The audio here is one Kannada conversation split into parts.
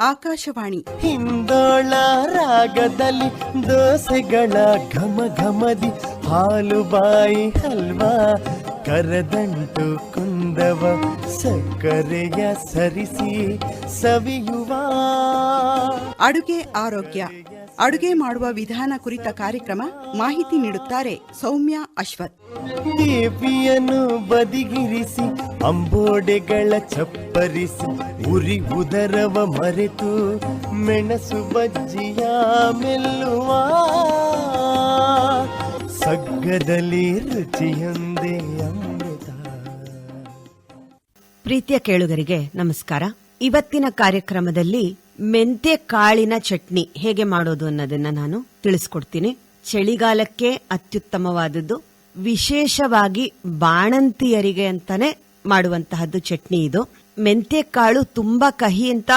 ಆಕಾಶವಾಣಿ. ಹಿಂದೋಳ ರಾಗದಲ್ಲಿ ದೋಸೆಗಳ ಘಮ ಘಮದಿ ಹಾಲು ಬಾಯಿ ಹಲ್ವಾ ಕರದಂಟು ಕುಂದವ ಸಕ್ಕರೆಯ ಸರಿಸಿ ಸವಿಯುವ. ಅಡುಗೆ ಆರೋಗ್ಯ. ಅಡುಗೆ ಮಾಡುವ ವಿಧಾನ ಕುರಿತ ಕಾರ್ಯಕ್ರಮ ಮಾಹಿತಿ ನೀಡುತ್ತಾರೆ ಸೌಮ್ಯ ಅಶ್ವಥ್. ದೇವಿಯನ್ನು ಬದಿಗಿರಿಸಿ ಅಂಬೋಡೆಗಳ ಚಪ್ಪರಿಸಿ ಉರಿ ಉದರವ ಮರೆತು ಮೆಣಸು ಬಜ್ಜಿಯ ಮೆಲ್ಲುವ. ಸಗ್ಗದಲ್ಲಿ ರುಚಿಯೊಂದೇ ಅಮೃತ. ಪ್ರೀತಿಯ ಕೇಳುಗರಿಗೆ ನಮಸ್ಕಾರ. ಇವತ್ತಿನ ಕಾರ್ಯಕ್ರಮದಲ್ಲಿ ಮೆಂತೆ ಕಾಳಿನ ಚಟ್ನಿ ಹೇಗೆ ಮಾಡೋದು ಅನ್ನೋದನ್ನ ನಾನು ತಿಳಿಸ್ಕೊಡ್ತೀನಿ. ಚಳಿಗಾಲಕ್ಕೆ ಅತ್ಯುತ್ತಮವಾದದ್ದು ವಿಶೇಷವಾಗಿ ಬಾಣಂತಿಯರಿಗೆ ಅಂತಾನೆ ಮಾಡುವಂತಹದ್ದು ಚಟ್ನಿ ಇದು. ಮೆಂತೆ ಕಾಳು ತುಂಬಾ ಕಹಿ ಅಂತ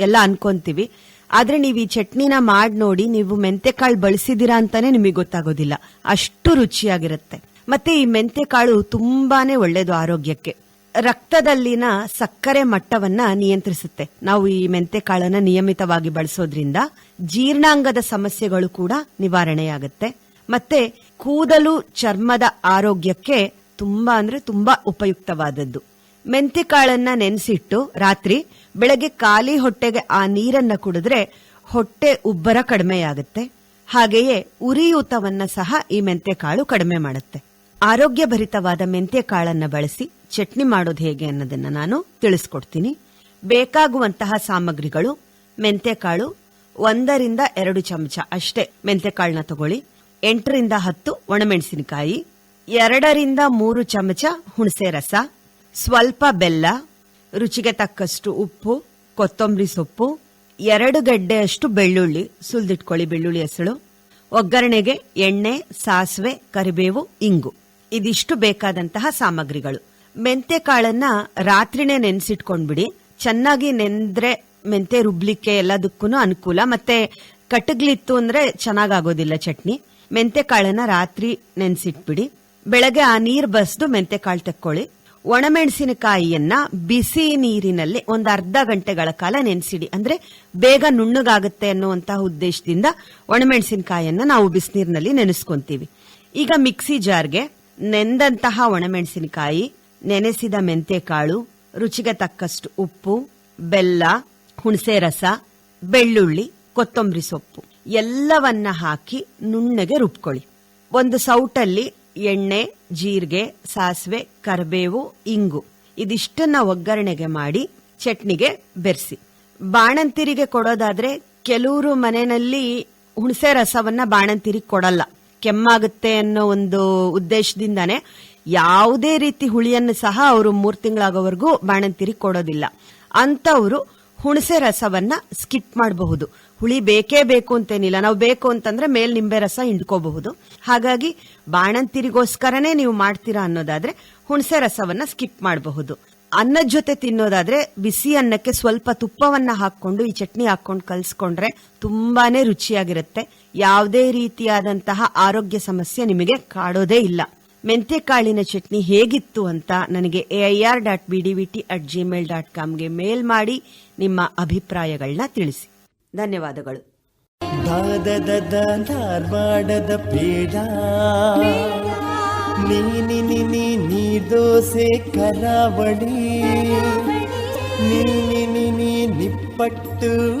ಎಲ್ಲ ಅನ್ಕೊಂತೀವಿ. ಆದ್ರೆ ನೀವು ಈ ಚಟ್ನಿನ ಮಾಡಿ ನೋಡಿ ನೀವು ಮೆಂತೆಕಾಳು ಬಳಸಿದೀರಾ ಅಂತಾನೆ ನಿಮಗೆ ಗೊತ್ತಾಗೋದಿಲ್ಲ. ಅಷ್ಟು ರುಚಿಯಾಗಿರುತ್ತೆ. ಮತ್ತೆ ಈ ಮೆಂತೆಕಾಳು ತುಂಬಾನೇ ಒಳ್ಳೇದು ಆರೋಗ್ಯಕ್ಕೆ. ರಕ್ತದಲ್ಲಿನ ಸಕ್ಕರೆ ಮಟ್ಟವನ್ನ ನಿಯಂತ್ರಿಸುತ್ತೆ. ನಾವು ಈ ಮೆಂತೆ ಕಾಳನ್ನ ನಿಯಮಿತವಾಗಿ ಬಳಸೋದ್ರಿಂದ ಜೀರ್ಣಾಂಗದ ಸಮಸ್ಯೆಗಳು ಕೂಡ ನಿವಾರಣೆಯಾಗುತ್ತೆ. ಮತ್ತೆ ಕೂದಲು ಚರ್ಮದ ಆರೋಗ್ಯಕ್ಕೆ ತುಂಬಾ ಅಂದ್ರೆ ತುಂಬಾ ಉಪಯುಕ್ತವಾದದ್ದು. ಮೆಂತೆ ಕಾಳನ್ನ ನೆನೆಸಿಟ್ಟು ರಾತ್ರಿ ಬೆಳಗ್ಗೆ ಖಾಲಿ ಹೊಟ್ಟೆಗೆ ಆ ನೀರನ್ನ ಕುಡಿದ್ರೆ ಹೊಟ್ಟೆ ಉಬ್ಬರ ಕಡಿಮೆಯಾಗುತ್ತೆ. ಹಾಗೆಯೇ ಉರಿಯೂತವನ್ನ ಸಹ ಈ ಮೆಂತೆ ಕಾಳು ಕಡಿಮೆ ಮಾಡುತ್ತೆ. ಆರೋಗ್ಯಭರಿತವಾದ ಭರಿತವಾದ ಕಾಳನ್ನ ಬಳಸಿ ಚಟ್ನಿ ಮಾಡೋದು ಹೇಗೆ ಅನ್ನೋದನ್ನ ನಾನು ತಿಳಿಸ್ಕೊಡ್ತೀನಿ. ಬೇಕಾಗುವಂತಹ ಸಾಮಗ್ರಿಗಳು, ಮೆಂತೆಕಾಳು ಒಂದರಿಂದ ಎರಡು ಚಮಚ ಅಷ್ಟೇ ಮೆಂತೆಕಾಳನ್ನ ತಗೊಳ್ಳಿ. ಎಂಟರಿಂದ ಹತ್ತು ಒಣಮೆಣಸಿನಕಾಯಿ, ಎರಡರಿಂದ ಮೂರು ಚಮಚ ಹುಣಸೆ ರಸ ಸ್ವಲ್ಪ ಬೆಲ್ಲ, ರುಚಿಗೆ ತಕ್ಕಷ್ಟು ಉಪ್ಪು, ಕೊತ್ತಂಬರಿ ಸೊಪ್ಪು, ಎರಡು ಗಡ್ಡೆಯಷ್ಟು ಬೆಳ್ಳುಳ್ಳಿ, ಸುಲ್ದಿಟ್ಕೊಳ್ಳಿ ಬೆಳ್ಳುಳ್ಳಿ ಹೆಸಳು, ಒಗ್ಗರಣೆಗೆ ಎಣ್ಣೆ, ಸಾಸಿವೆ, ಕರಿಬೇವು, ಇಂಗು. ಇದಿಷ್ಟು ಬೇಕಾದಂತಹ ಸಾಮಗ್ರಿಗಳು. ಮೆಂತೆ ಕಾಳನ್ನ ರಾತ್ರಿನೇ ನೆನೆಸಿಟ್ಕೊಂಡ್ಬಿಡಿ. ಚೆನ್ನಾಗಿ ನೆಂದ್ರೆ ಮೆಂತೆ ರುಬ್ಲಿಕ್ಕೆ ಎಲ್ಲದಕ್ಕೂ ಅನುಕೂಲ. ಮತ್ತೆ ಕಟಗ್ಲಿತ್ತು ಅಂದ್ರೆ ಚೆನ್ನಾಗಾಗೋದಿಲ್ಲ ಚಟ್ನಿ. ಮೆಂತೆ ಕಾಳನ್ನ ರಾತ್ರಿ ನೆನೆಸಿಟ್ಬಿಡಿ. ಬೆಳಗ್ಗೆ ಆ ನೀರ್ ಬಸ್ದು ಮೆಂತೆ ಕಾಳು ತೆಕ್ಕೊಳ್ಳಿ. ಒಣಮೆಣಸಿನಕಾಯಿಯನ್ನ ಬಿಸಿ ನೀರಿನಲ್ಲಿ ಒಂದು ಅರ್ಧ ಗಂಟೆಗಳ ಕಾಲ ನೆನೆಸಿಡಿ. ಅಂದ್ರೆ ಬೇಗ ನುಣ್ಣಗಾಗುತ್ತೆ ಅನ್ನುವಂತಹ ಉದ್ದೇಶದಿಂದ ಒಣಮೆಣಸಿನಕಾಯಿಯನ್ನ ನಾವು ಬಿಸಿನೀರಿನಲ್ಲಿ ನೆನೆಸ್ಕೊಂತೀವಿ. ಈಗ ಮಿಕ್ಸಿ ಜಾರ್ಗೆ ನೆಂದಂತಹ ಒಣಮೆಣಸಿನಕಾಯಿ, ನೆನೆಸಿದ ಮೆಂತೆಕಾಳು, ರುಚಿಗೆ ತಕ್ಕಷ್ಟು ಉಪ್ಪು, ಬೆಲ್ಲ, ಹುಣಸೆ ರಸ, ಬೆಳ್ಳುಳ್ಳಿ, ಕೊತ್ತಂಬರಿ ಸೊಪ್ಪು ಎಲ್ಲವನ್ನ ಹಾಕಿ ನುಣ್ಣಗೆ ರುಬ್ಕೊಳ್ಳಿ. ಒಂದು ಸೌಟಲ್ಲಿ ಎಣ್ಣೆ, ಜೀರಿಗೆ, ಸಾಸಿವೆ, ಕರಿಬೇವು, ಇಂಗು. ಇದಿಷ್ಟನ್ನ ಒಗ್ಗರಣೆಗೆ ಮಾಡಿ ಚಟ್ನಿಗೆ ಬೆರೆಸಿ. ಬಾಣಂತಿರಿಗೆ ಕೊಡೋದಾದ್ರೆ ಕೆಲವರು ಮನೆಯಲ್ಲಿ ಹುಣಸೆ ರಸವನ್ನ ಬಾಣಂತಿರಿಗೆ ಕೊಡಲ್ಲ. ಕೆಮ್ಮಾಗುತ್ತೆ ಅನ್ನೋ ಒಂದು ಉದ್ದೇಶದಿಂದಾನೆ ಯಾವುದೇ ರೀತಿ ಹುಳಿಯನ್ನು ಸಹ ಅವರು ಮೂರ್ ತಿಂಗಳಾಗೋವರೆಗೂ ಬಾಣಂತಿರಿಗೆ ಕೊಡೋದಿಲ್ಲ. ಅಂತವರು ಹುಣಸೆ ರಸವನ್ನ ಸ್ಕಿಪ್ ಮಾಡಬಹುದು. ಹುಳಿ ಬೇಕೇ ಬೇಕು ಅಂತೇನಿಲ್ಲ. ನಾವು ಬೇಕು ಅಂತಂದ್ರೆ ಮೇಲ್ ನಿಂಬೆ ರಸ ಹಿಂಡ್ಕೋಬಹುದು. ಹಾಗಾಗಿ ಬಾಣಂತಿರಿಗೋಸ್ಕರನೇ ನೀವು ಮಾಡ್ತೀರಾ ಅನ್ನೋದಾದ್ರೆ ಹುಣಸೆ ರಸವನ್ನ ಸ್ಕಿಪ್ ಮಾಡಬಹುದು. ಅನ್ನದ ಜೊತೆ ತಿನ್ನೋದಾದ್ರೆ ಬಿಸಿ ಅನ್ನಕ್ಕೆ ಸ್ವಲ್ಪ ತುಪ್ಪವನ್ನ ಹಾಕೊಂಡು ಈ ಚಟ್ನಿ ಹಾಕೊಂಡು ಕಲ್ಸ್ಕೊಂಡ್ರೆ ತುಂಬಾನೇ ರುಚಿಯಾಗಿರುತ್ತೆ. ಯಾವುದೇ ರೀತಿಯಾದಂತಹ ಆರೋಗ್ಯ ಸಮಸ್ಯೆ ನಿಮಗೆ ಕಾಡೋದೇ ಇಲ್ಲ. ಮೆಂತ್ಯ ಕಾಳಿನ ಚಟ್ನಿ ಹೇಗಿತ್ತು ಅಂತ ನನಗೆ AIR dot BDVT at Gmail dot ಕಾಮ್ಗೆ mail ಮಾಡಿ ನಿಮ್ಮ ಅಭಿಪ್ರಾಯಗಳನ್ನ ತಿಳಿಸಿ. ಧನ್ಯವಾದಗಳು. ನೀ ದೋಸೆ ಕರಾವಳಿ. ನಿಪ್ಪಟ್ಟು